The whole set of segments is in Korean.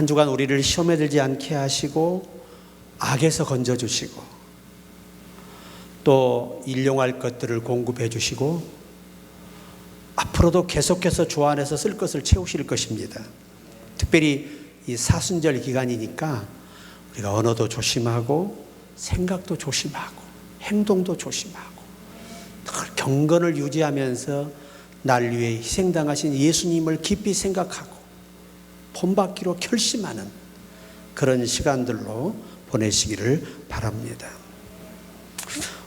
한 주간 우리를 시험에 들지 않게 하시고 악에서 건져 주시고 또 일용할 것들을 공급해 주시고 앞으로도 계속해서 주 안에서 쓸 것을 채우실 것입니다. 특별히 이 사순절 기간이니까 우리가 언어도 조심하고 생각도 조심하고 행동도 조심하고 늘 경건을 유지하면서 날 위해 희생당하신 예수님을 깊이 생각하고 본받기로 결심하는 그런 시간들로 보내시기를 바랍니다.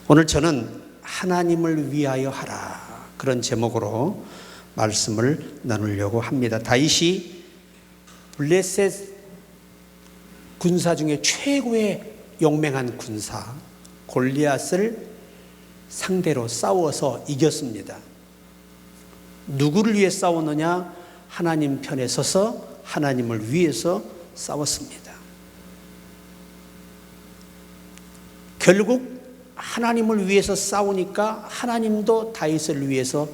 오늘 저는 하나님을 위하여 하라 그런 제목으로 말씀을 나누려고 합니다. 다윗이 블레셋 군사 중에 최고의 용맹한 군사 골리앗을 상대로 싸워서 이겼습니다. 누구를 위해 싸웠느냐? 하나님 편에 서서 하나님을 위해서 싸웠습니다. 결국 하나님을 위해서 싸우니까 하나님도 다윗을 위해서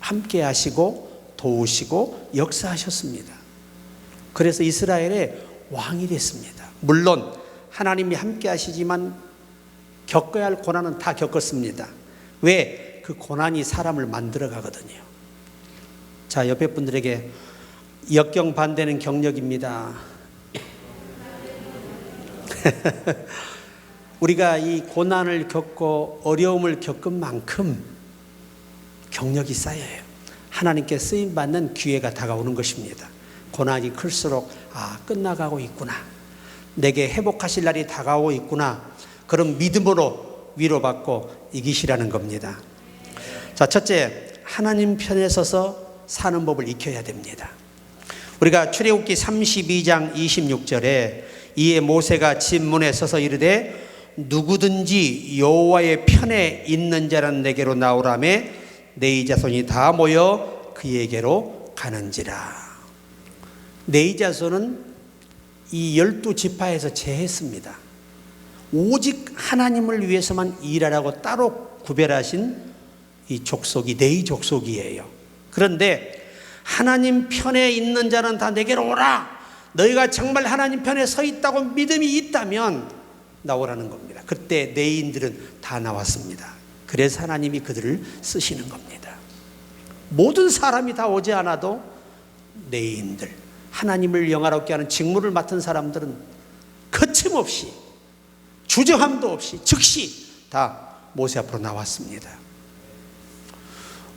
함께 하시고 도우시고 역사하셨습니다. 그래서 이스라엘의 왕이 됐습니다. 물론 하나님이 함께 하시지만 겪어야 할 고난은 다 겪었습니다. 왜? 그 고난이 사람을 만들어 가거든요. 자, 옆에 분들에게 역경 반대는 경력입니다. 우리가 이 고난을 겪고 어려움을 겪은 만큼 경력이 쌓여요. 하나님께 쓰임 받는 기회가 다가오는 것입니다. 고난이 클수록 아 끝나가고 있구나. 내게 회복하실 날이 다가오고 있구나. 그런 믿음으로 위로받고 이기시라는 겁니다. 자, 첫째, 하나님 편에 서서 사는 법을 익혀야 됩니다. 우리가 출애굽기 32장 26절에 이에 모세가 진문에 서서 이르되 누구든지 여호와의 편에 있는 자는 내게로 나오라매 내 자손이 다 모여 그에게로 가는지라. 네 자손은 이 열두 지파에서 제했습니다. 오직 하나님을 위해서만 일하라고 따로 구별하신 이 족속이 네이 족속이에요. 그런데 하나님 편에 있는 자는 다 내게로 오라. 너희가 정말 하나님 편에 서 있다고 믿음이 있다면 나오라는 겁니다. 그때 네인들은 다 나왔습니다. 그래서 하나님이 그들을 쓰시는 겁니다. 모든 사람이 다 오지 않아도 네인들, 하나님을 영화롭게 하는 직무를 맡은 사람들은 거침없이 주저함도 없이 즉시 다 모세 앞으로 나왔습니다.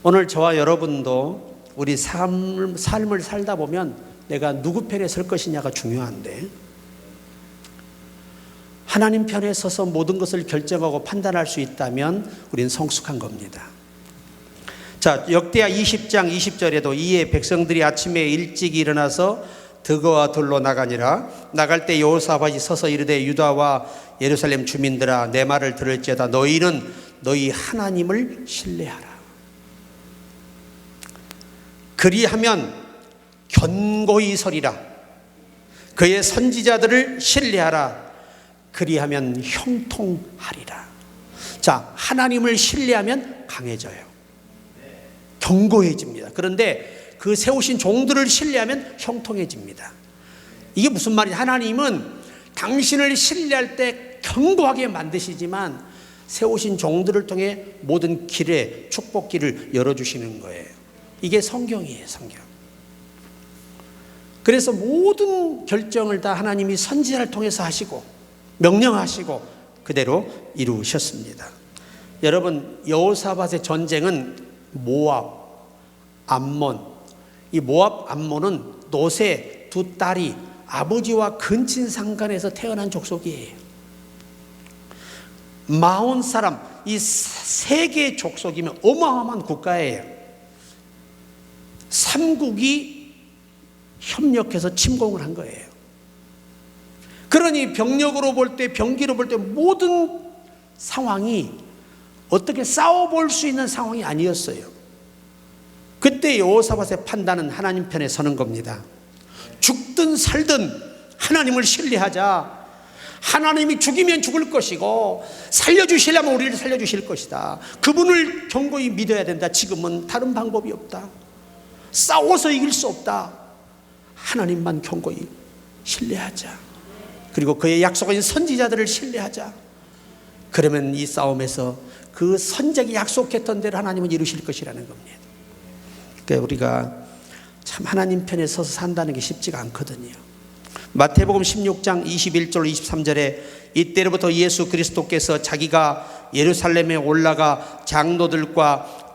오늘 저와 여러분도 우리 삶, 삶을 살다 보면 내가 누구 편에 설 것이냐가 중요한데 하나님 편에 서서 모든 것을 결정하고 판단할 수 있다면 우리는 성숙한 겁니다. 자, 역대하 20장 20절에도 이에 백성들이 아침에 일찍 일어나서 드거와 돌로 나가니라. 나갈 때 여호사밧이 서서 이르되 유다와 예루살렘 주민들아 내 말을 들을지어다. 너희는 너희 하나님을 신뢰하라 그리하면 견고히 서리라 그의 선지자들을 신뢰하라 그리하면 형통하리라 자 하나님을 신뢰하면 강해져요 견고해집니다 그런데 그 세우신 종들을 신뢰하면 형통해집니다. 이게 무슨 말이냐? 하나님은 당신을 신뢰할 때 견고하게 만드시지만 세우신 종들을 통해 모든 길에 축복길을 열어주시는 거예요. 이게 성경이에요, 성경. 그래서 모든 결정을 다 하나님이 선지자를 통해서 하시고 명령하시고 그대로 이루셨습니다. 여러분 여호사밧의 전쟁은 모압, 암몬, 이 모압 암몬은 노세 두 딸이 아버지와 근친 상간에서 태어난 족속이에요. 마온 사람 이 세 개의 족속이면 어마어마한 국가예요. 삼국이 협력해서 침공을 한 거예요. 그러니 병력으로 볼 때, 병기로 볼 때 모든 상황이 어떻게 싸워볼 수 있는 상황이 아니었어요. 그때 여호사밧의 판단은 하나님 편에 서는 겁니다. 죽든 살든 하나님을 신뢰하자. 하나님이 죽이면 죽을 것이고 살려주시려면 우리를 살려주실 것이다. 그분을 견고히 믿어야 된다. 지금은 다른 방법이 없다. 싸워서 이길 수 없다. 하나님만 견고히 신뢰하자. 그리고 그의 약속인 선지자들을 신뢰하자. 그러면 이 싸움에서 그 선적이 약속했던 대로 하나님은 이루실 것이라는 겁니다. 그러니까 우리가 참 하나님 편에 서서 산다는 게 쉽지가 않거든요. 마태복음 16장 21절 23절에 이때로부터 예수 그리스도께서 자기가 예루살렘에 올라가 장로들과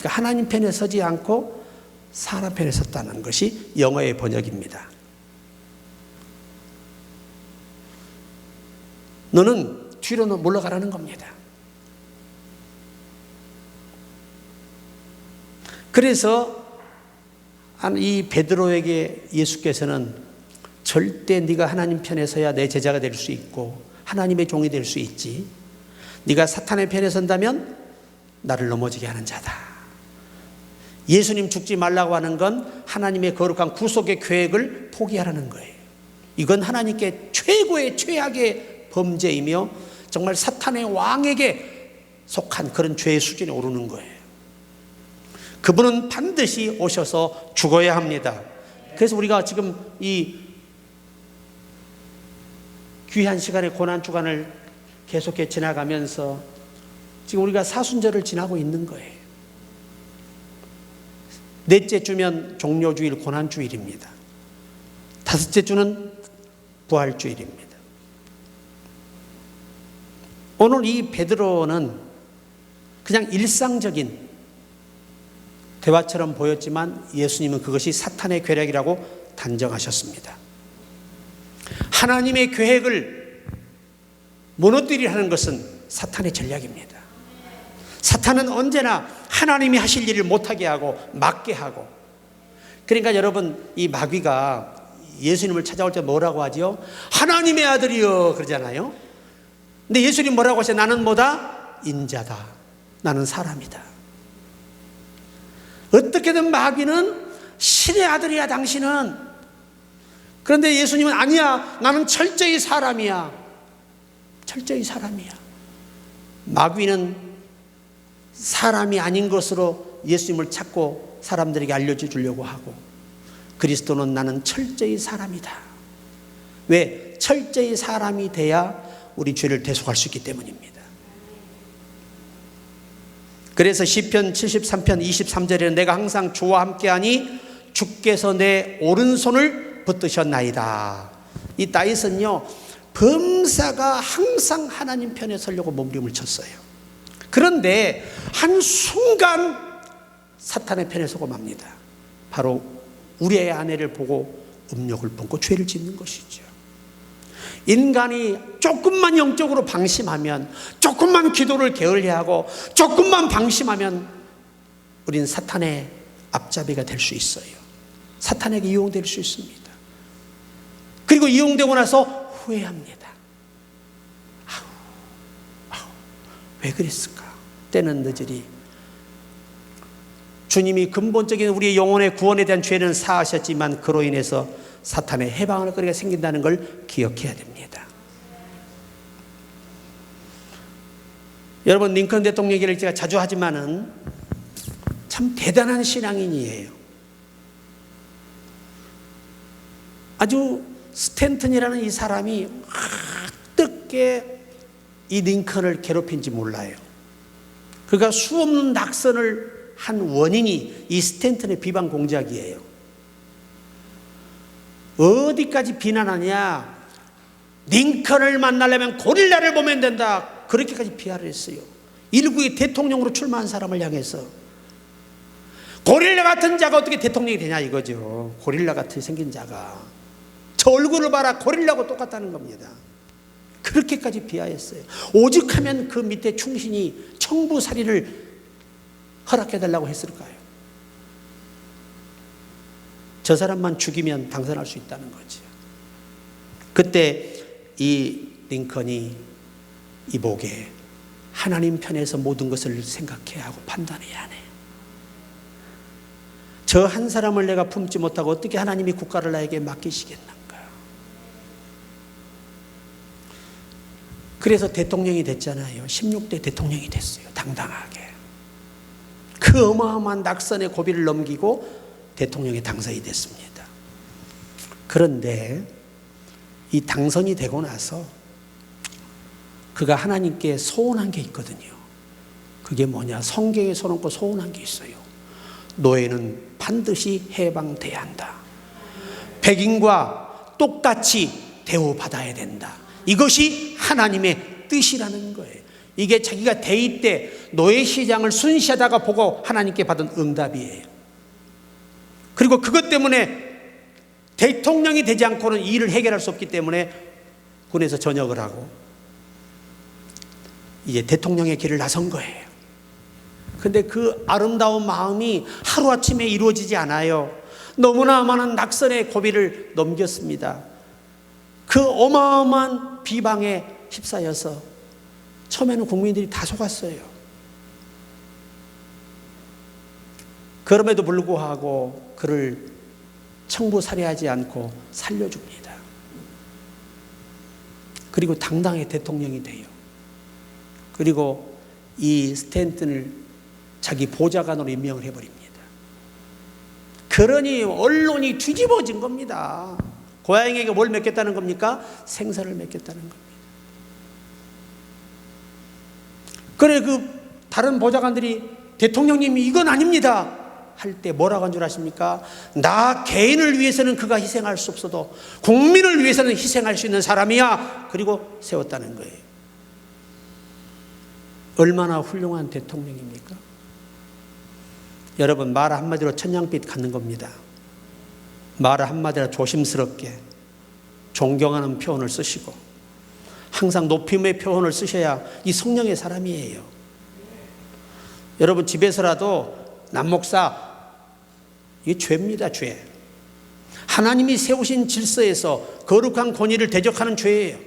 그러니까 하나님 편에 서지 않고 사람 편에 섰다는 것이 영어의 번역입니다. 너는 뒤로 물러가라는 겁니다. 그래서 이 베드로에게 예수께서는 절대 네가 하나님 편에 서야 내 제자가 될 수 있고 하나님의 종이 될 수 있지. 네가 사탄의 편에 선다면 나를 넘어지게 하는 자다. 예수님 죽지 말라고 하는 건 하나님의 거룩한 구속의 계획을 포기하라는 거예요. 이건 하나님께 최고의 최악의 범죄이며 정말 사탄의 왕에게 속한 그런 죄의 수준에 오르는 거예요. 그분은 반드시 오셔서 죽어야 합니다. 그래서 우리가 지금 이 귀한 시간의 고난 주간을 계속해 지나가면서 지금 우리가 사순절을 지나고 있는 거예요. 넷째 주면 종료주일 고난주일입니다. 다섯째 주는 부활주일입니다. 오늘 이 베드로는 그냥 일상적인 대화처럼 보였지만 예수님은 그것이 사탄의 괴력이라고 단정하셨습니다. 하나님의 계획을 무너뜨리려 하는 것은 사탄의 전략입니다. 사탄은 언제나 하나님이 하실 일을 못하게 하고 막게 하고 그러니까 여러분 이 마귀가 예수님을 찾아올 때 뭐라고 하지요? 하나님의 아들이여 그러잖아요. 근데 예수님 뭐라고 하세요? 나는 뭐다? 인자다. 나는 사람이다. 어떻게든 마귀는 신의 아들이야 당신은. 그런데 예수님은 아니야. 나는 철저히 사람이야. 철저히 사람이야. 마귀는 사람이 아닌 것으로 예수님을 찾고 사람들에게 알려주려고 하고 그리스도는 나는 철저히 사람이다. 왜? 철저히 사람이 돼야 우리 죄를 대속할 수 있기 때문입니다. 그래서 시편 73편 23절에는 내가 항상 주와 함께하니 주께서 내 오른손을 붙드셨나이다. 이 다윗은요 범사가 항상 하나님 편에 서려고 몸부림을 쳤어요. 그런데 한 순간 사탄의 편에 서고 맙니다. 바로 우리의 아내를 보고 음욕을 품고 죄를 짓는 것이죠. 인간이 조금만 영적으로 방심하면, 조금만 기도를 게을리하고, 조금만 방심하면, 우린 사탄의 앞잡이가 될 수 있어요. 사탄에게 이용될 수 있습니다. 그리고 이용되고 나서 후회합니다. 아우, 아우, 왜 그랬을까? 때는 늦으리. 주님이 근본적인 우리의 영혼의 구원에 대한 죄는 사하셨지만 그로 인해서 사탄의 해방을 거리가 생긴다는 걸 기억해야 됩니다. 여러분 링컨 대통령 얘기를 제가 자주 하지만은 참 대단한 신앙인이에요. 아주 스탠튼이라는 이 사람이 어떻게 이 링컨을 괴롭힌지 몰라요. 그가 수없는 낙선을 한 원인이 이 스탠튼의 비방 공작이에요. 어디까지 비난하냐? 링컨을 만나려면 고릴라를 보면 된다. 그렇게까지 비하를 했어요. 일국의 대통령으로 출마한 사람을 향해서. 고릴라 같은 자가 어떻게 대통령이 되냐 이거죠. 고릴라 같은 생긴 자가. 저 얼굴을 봐라. 고릴라하고 똑같다는 겁니다. 그렇게까지 비하했어요. 오직하면 그 밑에 충신이 청부살이를 허락해달라고 했을까요? 저 사람만 죽이면 당선할 수 있다는 거지. 그때 이 링컨이 이 목에 하나님 편에서 모든 것을 생각해야 하고 판단해야 하네. 저한 사람을 내가 품지 못하고 어떻게 하나님이 국가를 나에게 맡기시겠는 그래서 대통령이 됐잖아요. 16대 대통령이 됐어요. 당당하게. 그 어마어마한 낙선의 고비를 넘기고 대통령에 당선이 됐습니다. 그런데 이 당선이 되고 나서 그가 하나님께 소원한 게 있거든요. 그게 뭐냐? 성경에 써놓고 소원한 게 있어요. 노예는 반드시 해방돼야 한다. 백인과 똑같이 대우받아야 된다. 이것이 하나님의 뜻이라는 거예요. 이게 자기가 대의 때 노예 시장을 순시하다가 보고 하나님께 받은 응답이에요. 그리고 그것 때문에 대통령이 되지 않고는 이 일을 해결할 수 없기 때문에 군에서 전역을 하고 이제 대통령의 길을 나선 거예요. 근데 그 아름다운 마음이 하루아침에 이루어지지 않아요. 너무나 많은 낙선의 고비를 넘겼습니다. 그 어마어마한 비방에 휩싸여서 처음에는 국민들이 다 속았어요. 그럼에도 불구하고 그를 청부 살해하지 않고 살려줍니다. 그리고 당당히 대통령이 돼요. 그리고 이 스탠튼을 자기 보좌관으로 임명을 해버립니다. 그러니 언론이 뒤집어진 겁니다. 고양이에게 뭘 맺겠다는 겁니까? 생사를 맺겠다는 겁니다. 그래 그 다른 보좌관들이 대통령님이 이건 아닙니다. 할 때 뭐라고 한 줄 아십니까? 나 개인을 위해서는 그가 희생할 수 없어도 국민을 위해서는 희생할 수 있는 사람이야. 그리고 세웠다는 거예요. 얼마나 훌륭한 대통령입니까? 여러분 말 한마디로 천냥빛 갖는 겁니다. 말 한마디로 조심스럽게 존경하는 표현을 쓰시고 항상 높임의 표현을 쓰셔야 이 성령의 사람이에요. 여러분 집에서라도 남목사 이게 죄입니다, 죄. 하나님이 세우신 질서에서 거룩한 권위를 대적하는 죄예요.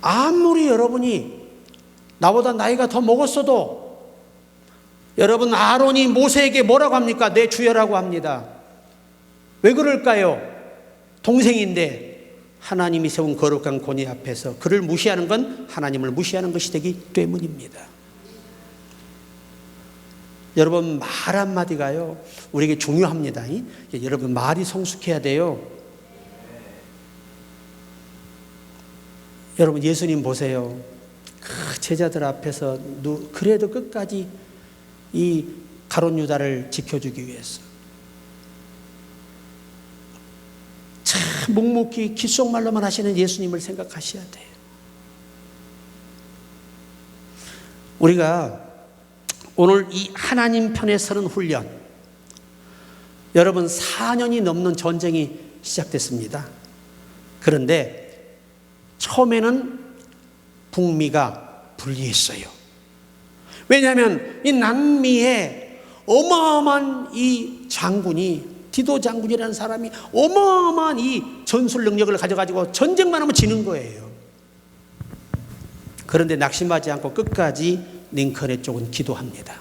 아무리 여러분이 나보다 나이가 더 먹었어도 여러분 아론이 모세에게 뭐라고 합니까? 내 주여라고 합니다. 왜 그럴까요? 동생인데 하나님이 세운 거룩한 권위 앞에서 그를 무시하는 건 하나님을 무시하는 것이 되기 때문입니다. 여러분 말 한마디가요 우리에게 중요합니다. 여러분 말이 성숙해야 돼요. 여러분 예수님 보세요. 그 제자들 앞에서 그래도 끝까지 이 가론 유다를 지켜주기 위해서 참 묵묵히 귓속말로만 하시는 예수님을 생각하셔야 돼요. 우리가 오늘 이 하나님 편에 서는 훈련 여러분 4년이 넘는 전쟁이 시작됐습니다. 그런데 처음에는 북미가 불리했어요. 왜냐하면 이 남미에 어마어마한 이 장군이 디도 장군이라는 사람이 어마어마한 이 전술 능력을 가져가지고 전쟁만 하면 지는 거예요. 그런데 낙심하지 않고 끝까지 링컨의 쪽은 기도합니다.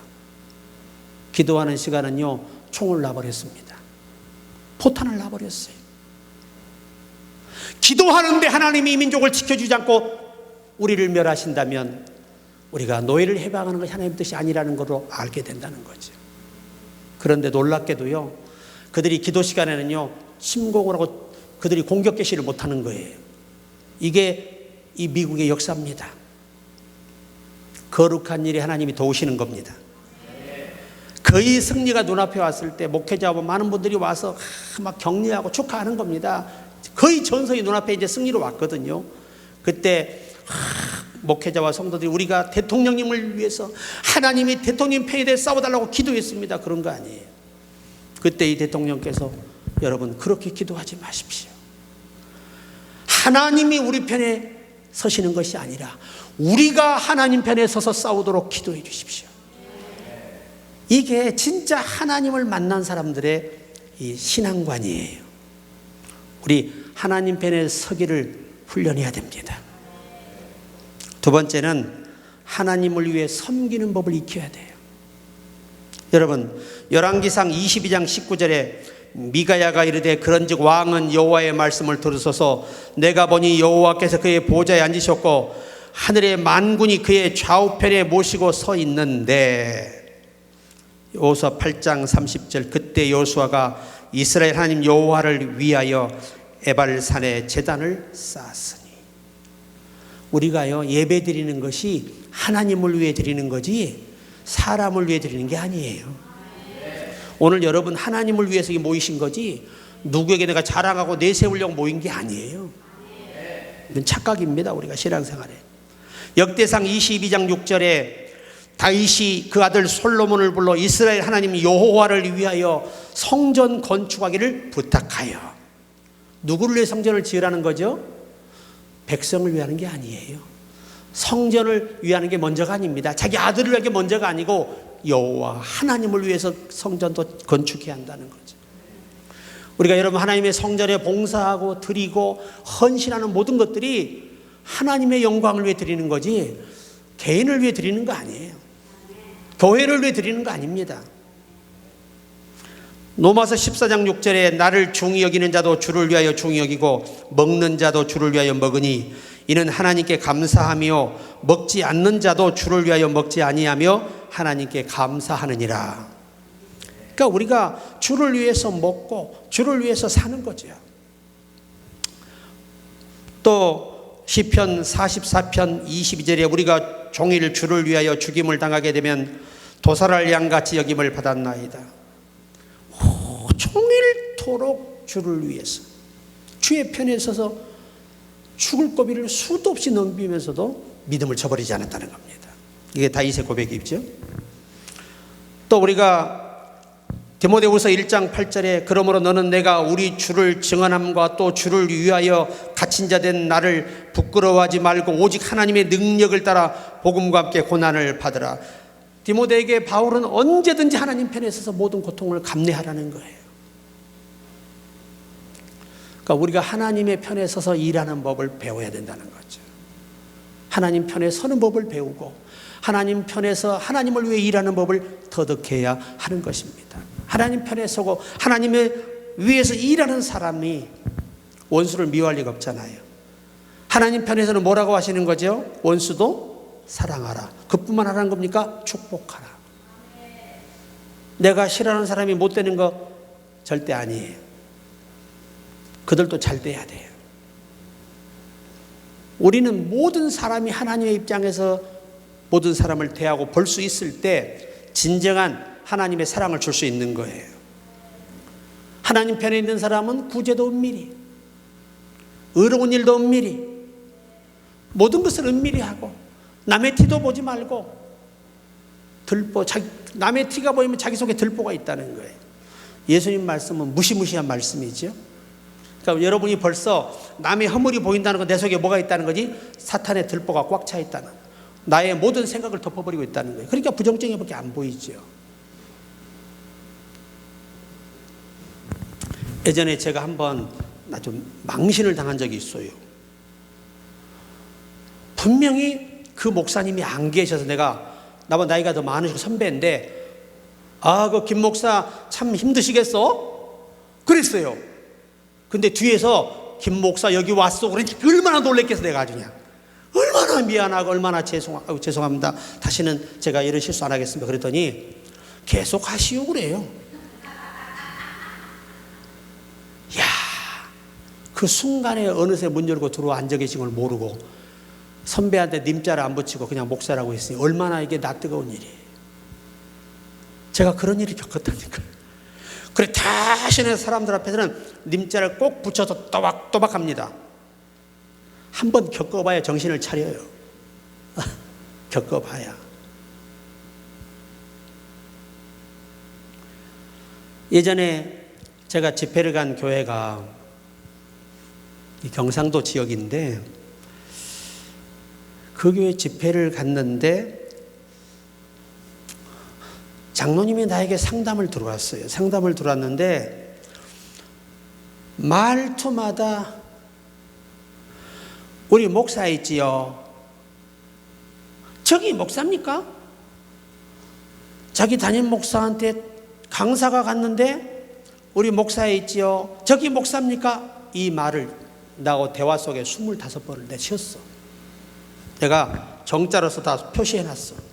기도하는 시간은요, 총을 놔버렸습니다. 포탄을 놔버렸어요. 기도하는데 하나님이 이 민족을 지켜주지 않고 우리를 멸하신다면 우리가 노예를 해방하는 것이 하나님 뜻이 아니라는 것으로 알게 된다는 거죠. 그런데 놀랍게도요, 그들이 기도 시간에는요, 침공을 하고 그들이 공격 개시를 못하는 거예요. 이게 이 미국의 역사입니다. 거룩한 일이 하나님이 도우시는 겁니다. 거의 승리가 눈앞에 왔을 때 목회자와 많은 분들이 와서 막 격려하고 축하하는 겁니다. 거의 전선이 눈앞에 이제 승리로 왔거든요. 그때 목회자와 성도들이 우리가 대통령님을 위해서 하나님이 대통령 편에 대해 싸워달라고 기도했습니다. 그런 거 아니에요. 그때 이 대통령께서 여러분 그렇게 기도하지 마십시오. 하나님이 우리 편에 서시는 것이 아니라 우리가 하나님 편에 서서 싸우도록 기도해 주십시오. 이게 진짜 하나님을 만난 사람들의 이 신앙관이에요. 우리 하나님 편에 서기를 훈련해야 됩니다. 두 번째는 하나님을 위해 섬기는 법을 익혀야 돼요. 여러분, 열왕기상 22장 19절에 미가야가 이르되 그런즉 왕은 여호와의 말씀을 들으소서. 내가 보니 여호와께서 그의 보좌에 앉으셨고 하늘의 만군이 그의 좌우편에 모시고 서 있는데. 여호수아 8장 30절 그때 여호수아가 이스라엘 하나님 여호와를 위하여 에발산에 제단을 쌓았으니 우리가요 예배 드리는 것이 하나님을 위해 드리는 거지 사람을 위해 드리는 게 아니에요. 오늘 여러분 하나님을 위해서 모이신 거지 누구에게 내가 자랑하고 내세우려고 모인 게 아니에요. 이건 착각입니다. 우리가 신앙생활에. 역대상 22장 6절에 다윗이 그 아들 솔로몬을 불러 이스라엘 하나님 여호와를 위하여 성전 건축하기를 부탁하여 누구를 위해 성전을 지으라는 거죠? 백성을 위하는 게 아니에요. 성전을 위하는 게 먼저가 아닙니다. 자기 아들을 위한 게 먼저가 아니고 여호와 하나님을 위해서 성전도 건축해야 한다는 거죠. 우리가 여러분 하나님의 성전에 봉사하고 드리고 헌신하는 모든 것들이 하나님의 영광을 위해 드리는 거지 개인을 위해 드리는 거 아니에요. 교회를 위해 드리는 거 아닙니다. 로마서 14장 6절에 나를 중히 여기는 자도 주를 위하여 중히 여기고 먹는 자도 주를 위하여 먹으니 이는 하나님께 감사하며 먹지 않는 자도 주를 위하여 먹지 아니하며 하나님께 감사하느니라. 그러니까 우리가 주를 위해서 먹고 주를 위해서 사는 거죠. 또 시편 44편 22절에 우리가 종일 주를 위하여 죽임을 당하게 되면 도살할 양같이 여김을 받았나이다. 오, 종일토록 주를 위해서 주의 편에 서서 죽을 고비를 수도 없이 넘기면서도 믿음을 저버리지 않았다는 겁니다. 이게 다윗의 고백이죠. 또 우리가 디모데후서 1장 8절에 그러므로 너는 내가 우리 주를 증언함과 또 주를 위하여 갇힌 자 된 나를 부끄러워하지 말고 오직 하나님의 능력을 따라 복음과 함께 고난을 받으라. 디모데에게 바울은 언제든지 하나님 편에 서서 모든 고통을 감내하라는 거예요. 그러니까 우리가 하나님의 편에 서서 일하는 법을 배워야 된다는 거죠. 하나님 편에 서는 법을 배우고 하나님 편에서 하나님을 위해 일하는 법을 터득해야 하는 것입니다. 하나님 편에 서고 하나님의 위해서 일하는 사람이 원수를 미워할 리가 없잖아요. 하나님 편에서는 뭐라고 하시는 거죠? 원수도 사랑하라. 그뿐만 하라는 겁니까? 축복하라. 내가 싫어하는 사람이 못 되는 거 절대 아니에요. 그들도 잘 돼야 돼요. 우리는 모든 사람이 하나님의 입장에서 모든 사람을 대하고 볼 수 있을 때 진정한 하나님의 사랑을 줄 수 있는 거예요. 하나님 편에 있는 사람은 구제도 은밀히, 의로운 일도 은밀히, 모든 것을 은밀히 하고, 남의 티도 보지 말고, 들보, 자기, 남의 티가 보이면 자기 속에 들보가 있다는 거예요. 예수님 말씀은 무시무시한 말씀이죠. 그러니까 여러분이 벌써 남의 허물이 보인다는 건 내 속에 뭐가 있다는 거지? 사탄의 들보가 꽉 차 있다는 나의 모든 생각을 덮어버리고 있다는 거예요. 그러니까 부정적인 것밖에 안 보이죠. 예전에 제가 한번 나 좀 망신을 당한 적이 있어요. 분명히 그 목사님이 안 계셔서 내가 나보다 나이가 더 많으시고 선배인데 아, 그 김 목사 참 힘드시겠어? 그랬어요. 근데 뒤에서 김 목사 여기 왔어. 그러니 얼마나 놀랬겠어 내가 아주 그냥. 얼마나 미안하고 얼마나 죄송하고 죄송합니다. 다시는 제가 이런 실수 안 하겠습니다. 그랬더니 계속 하시오 그래요. 야, 그 순간에 어느새 문 열고 들어와 앉아 계신 걸 모르고 선배한테 님자를 안 붙이고 그냥 목사라고 했으니 얼마나 이게 낯뜨거운 일이에요. 제가 그런 일을 겪었다니까요. 그래 다시는 사람들 앞에서는 님자를 꼭 붙여서 또박또박 합니다. 한 번 겪어봐야 정신을 차려요. 겪어봐야. 예전에 제가 집회를 간 교회가 경상도 지역인데 그 교회 집회를 갔는데 장로님이 나에게 상담을 들어왔어요. 상담을 들어왔는데 말투마다 우리 목사 있지요. 저기 목사입니까? 자기 담임 목사한테 강사가 갔는데 우리 목사에 있지요. 저기 목사입니까? 이 말을 나하고 대화 속에 25번을 내쉬었어. 내가 정자로서 다 표시해 놨어.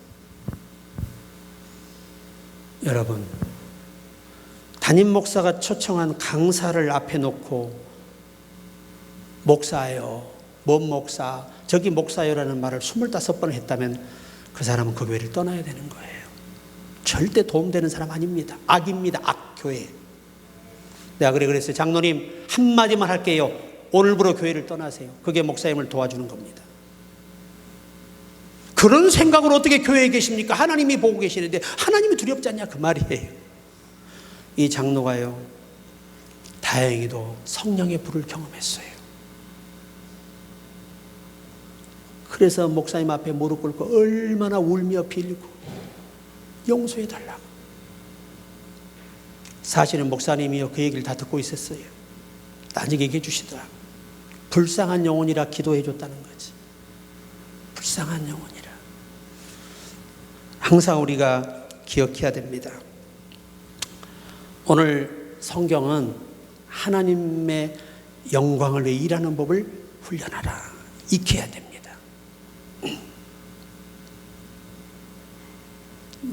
여러분, 담임 목사가 초청한 강사를 앞에 놓고 목사요, 뭔 목사, 저기 목사요라는 말을 25번을 했다면 그 사람은 그 교회를 떠나야 되는 거예요. 절대 도움되는 사람 아닙니다. 악입니다. 악교회. 내가 그래 그랬어요. 장로님 한마디만 할게요. 오늘부로 교회를 떠나세요. 그게 목사님을 도와주는 겁니다. 그런 생각으로 어떻게 교회에 계십니까? 하나님이 보고 계시는데 하나님이 두렵지 않냐 그 말이에요. 이 장로가요. 다행히도 성령의 불을 경험했어요. 그래서 목사님 앞에 무릎 꿇고 얼마나 울며 빌고 용서해 달라고. 사실은 목사님이요 그 얘기를 다 듣고 있었어요. 나중에 얘기해 주시더라. 불쌍한 영혼이라 기도해 줬다는 거지. 불쌍한 영혼이라. 항상 우리가 기억해야 됩니다. 오늘 성경은 하나님의 영광을 위해 일하는 법을 훈련하라. 익혀야 됩니다.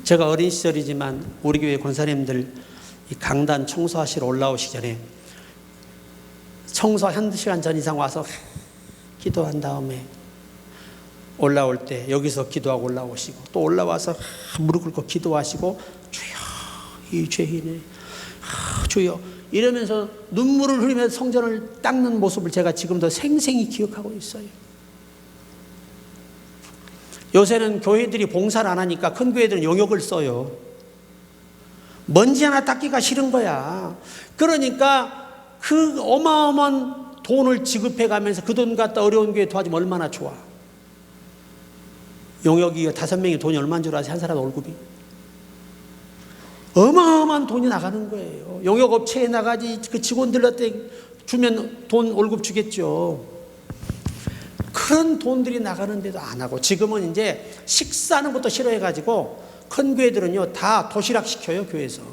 제가 어린 시절이지만 우리 교회 권사님들 이 강단 청소하시러 올라오시기 전에 청소 한 시간 전 이상 와서 기도한 다음에 올라올 때 여기서 기도하고 올라오시고 또 올라와서 무릎 꿇고 기도하시고 주여 이 죄인을 아, 주여 이러면서 눈물을 흘리면서 성전을 닦는 모습을 제가 지금도 생생히 기억하고 있어요. 요새는 교회들이 봉사를 안 하니까 큰 교회들은 용역을 써요. 먼지 하나 닦기가 싫은 거야. 그러니까 그 어마어마한 돈을 지급해 가면서 그 돈 갖다 어려운 교회 도와주면 얼마나 좋아. 용역이 다섯 명이 돈이 얼마인 줄 아세요? 한 사람 월급이? 어마어마한 돈이 나가는 거예요. 용역 업체에 나가지 그 직원들한테 주면 돈 월급 주겠죠. 그런 돈들이 나가는데도 안 하고 지금은 이제 식사하는 것도 싫어해가지고 큰 교회들은요 다 도시락 시켜요 교회에서. 야,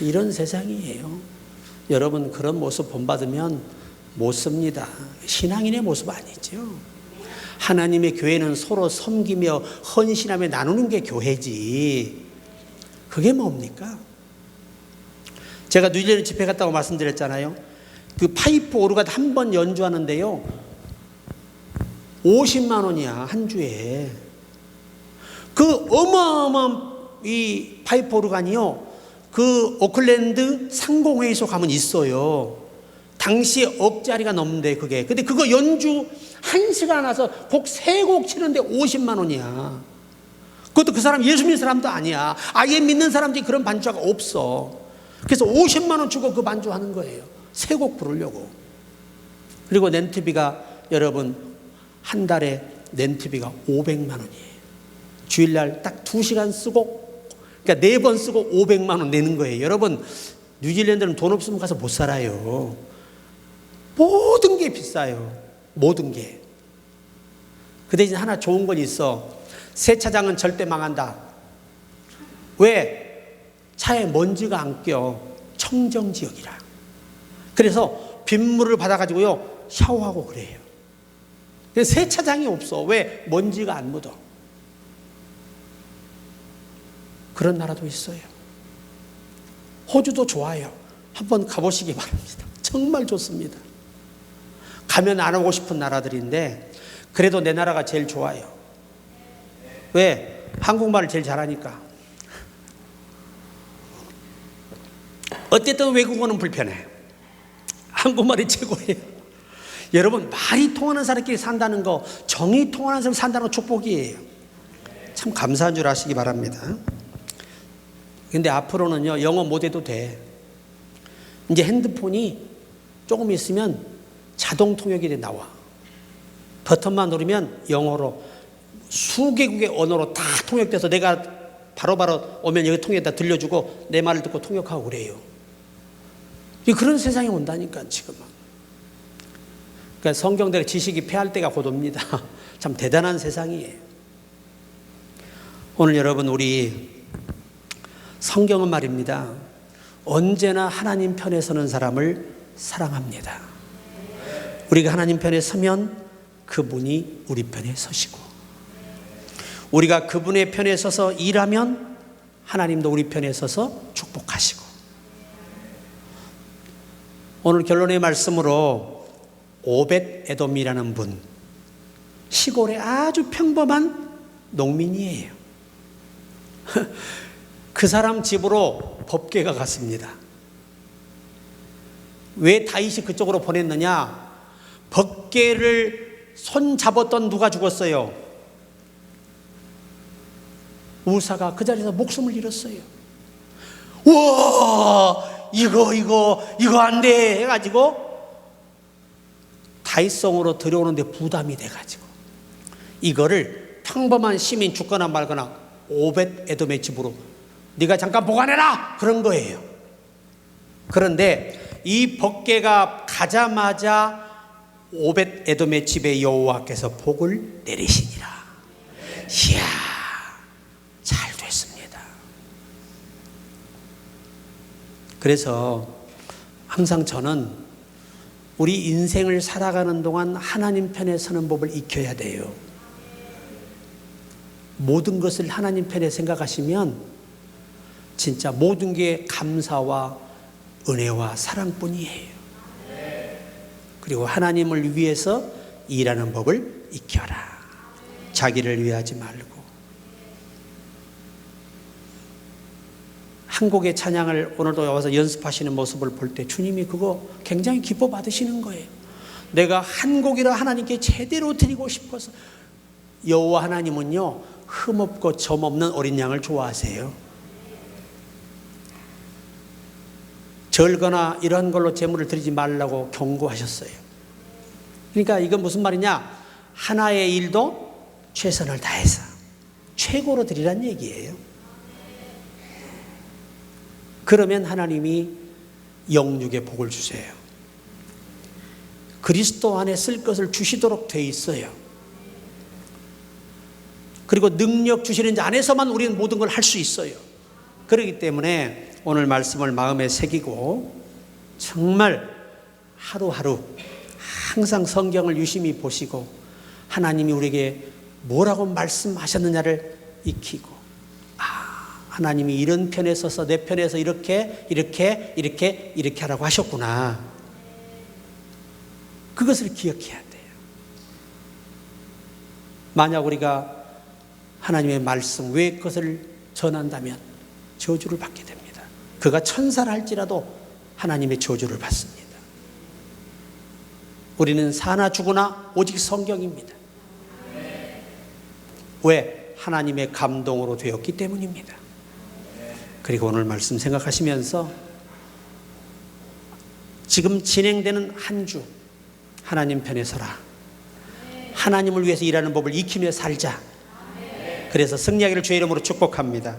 이런 세상이에요. 여러분 그런 모습 본받으면 못 씁니다. 신앙인의 모습 아니죠. 하나님의 교회는 서로 섬기며 헌신하며 나누는 게 교회지. 그게 뭡니까? 제가 뉴질랜드 집회 갔다고 말씀드렸잖아요. 그 파이프 오르가드 한번 연주하는데요. 50만 원이야, 한 주에. 그 어마어마한 이 파이프 오르간이요. 그 오클랜드 상공회의소 가면 있어요. 당시에 억짜리가 넘는데 그게. 근데 그거 연주 한 시간 와서 곡 세 곡 치는데 50만 원이야. 그것도 그 사람 예수 믿는 사람도 아니야. 아예 믿는 사람들이 그런 반주가 없어. 그래서 50만 원 주고 그 반주 하는 거예요. 세 곡 부르려고. 그리고 렌트비가 여러분 한 달에 렌트비가 500만 원이에요. 주일날 딱두 시간 쓰고 그러니까 네 번 쓰고 500만 원 내는 거예요. 여러분 뉴질랜드는 돈 없으면 가서 못 살아요. 모든 게 비싸요. 모든 게. 그 대신 하나 좋은 건 있어. 세차장은 절대 망한다. 왜? 차에 먼지가 안 껴. 청정 지역이라. 그래서 빗물을 받아가지고요 샤워하고 그래요. 세차장이 없어. 왜? 먼지가 안 묻어. 그런 나라도 있어요. 호주도 좋아요. 한번 가보시기 바랍니다. 정말 좋습니다. 가면 안 오고 싶은 나라들인데 그래도 내 나라가 제일 좋아요. 왜? 한국말을 제일 잘하니까. 어쨌든 외국어는 불편해. 한국말이 최고예요. 여러분 말이 통하는 사람끼리 산다는 거, 정이 통하는 사람 산다는 거 축복이에요. 참 감사한 줄 아시기 바랍니다. 근데 앞으로는요 영어 못해도 돼. 이제 핸드폰이 조금 있으면 자동 통역이 나와. 버튼만 누르면 영어로 수개국의 언어로 다 통역돼서 내가 바로바로 오면 여기 통역에다 들려주고 내 말을 듣고 통역하고 그래요. 이 그런 세상이 온다니까 지금은. 그러니까 성경대로 지식이 패할 때가 곧 옵니다. 참 대단한 세상이에요. 오늘 여러분 우리 성경은 말입니다. 언제나 하나님 편에 서는 사람을 사랑합니다. 우리가 하나님 편에 서면 그분이 우리 편에 서시고 우리가 그분의 편에 서서 일하면 하나님도 우리 편에 서서 축복하시고 오늘 결론의 말씀으로 오벳 에돔이라는 분 시골의 아주 평범한 농민이에요. 그 사람 집으로 법계가 갔습니다. 왜 다윗이 그쪽으로 보냈느냐? 법계를 손 잡았던 누가 죽었어요? 우사가 그 자리에서 목숨을 잃었어요. 와, 이거 이거 이거 안 돼 해가지고 다윗성으로 들여오는데 부담이 돼가지고 이거를 평범한 시민 죽거나 말거나 오벳 에돔의 집으로 네가 잠깐 보관해라 그런 거예요. 그런데 이 법계가 가자마자 오벳 에돔의 집에 여호와께서 복을 내리시니라. 이야, 잘 됐습니다. 그래서 항상 저는 우리 인생을 살아가는 동안 하나님 편에 서는 법을 익혀야 돼요. 모든 것을 하나님 편에 생각하시면 진짜 모든 게 감사와 은혜와 사랑뿐이에요. 그리고 하나님을 위해서 일하는 법을 익혀라. 자기를 위하지 말고. 한국의 찬양을 오늘도 와서 연습하시는 모습을 볼 때 주님이 그거 굉장히 기뻐 받으시는 거예요. 내가 한 곡이라 하나님께 제대로 드리고 싶어서 여호와 하나님은요 흠없고 점 없는 어린 양을 좋아하세요. 절거나 이런 걸로 제물을 드리지 말라고 경고하셨어요. 그러니까 이건 무슨 말이냐? 하나의 일도 최선을 다해서 최고로 드리란 얘기예요. 그러면 하나님이 영육의 복을 주세요. 그리스도 안에 쓸 것을 주시도록 돼 있어요. 그리고 능력 주시는 자 안에서만 우리는 모든 걸 할 수 있어요. 그렇기 때문에 오늘 말씀을 마음에 새기고 정말 하루하루 항상 성경을 유심히 보시고 하나님이 우리에게 뭐라고 말씀하셨느냐를 익히고 아 하나님이 이런 편에 서서 내 편에서 이렇게 이렇게 이렇게 이렇게 하라고 하셨구나. 그것을 기억해야 돼요. 만약 우리가 하나님의 말씀 외의 것을 전한다면 저주를 받게 됩니다. 그가 천사를 할지라도 하나님의 저주를 받습니다 우리는 사나 죽으나 오직 성경입니다. 왜? 하나님의 감동으로 되었기 때문입니다. 그리고 오늘 말씀 생각하시면서 지금 진행되는 한 주 하나님 편에 서라. 하나님을 위해서 일하는 법을 익히며 살자. 그래서 승리하기를 주의 이름으로 축복합니다.